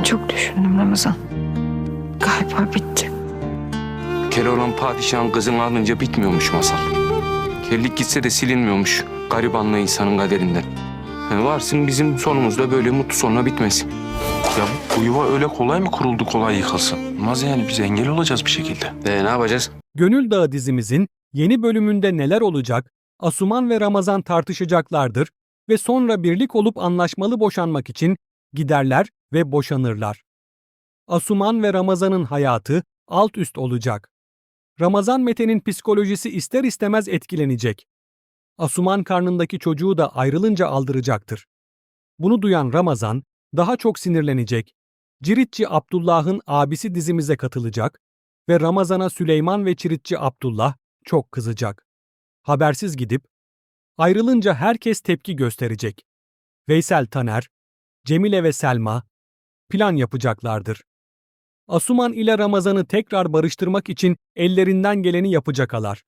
Ben çok düşündüm Ramazan. Galiba bitti. Keloğlan padişahın kızını alınca bitmiyormuş masal. Kellik gitse de silinmiyormuş garibanla insanın kaderinden. Yani varsın bizim sonumuzda böyle mutlu sonla bitmesin. Ya bu yuva öyle kolay mı kuruldu kolay yıkılsın? Olmaz yani biz engel olacağız bir şekilde. E ne yapacağız? Gönül Dağı dizimizin yeni bölümünde neler olacak? Asuman ve Ramazan tartışacaklardır ve sonra birlik olup anlaşmalı boşanmak için giderler ve boşanırlar. Asuman ve Ramazan'ın hayatı alt üst olacak. Ramazan Mete'nin psikolojisi ister istemez etkilenecek. Asuman karnındaki çocuğu da ayrılınca aldıracaktır. Bunu duyan Ramazan daha çok sinirlenecek. Ciritçi Abdullah'ın abisi dizimize katılacak ve Ramazan'a Süleyman ve Çiritçi Abdullah çok kızacak. Habersiz gidip ayrılınca herkes tepki gösterecek. Veysel Taner, Cemile ve Selma plan yapacaklardır. Asuman ile Ramazan'ı tekrar barıştırmak için ellerinden geleni yapacakalar.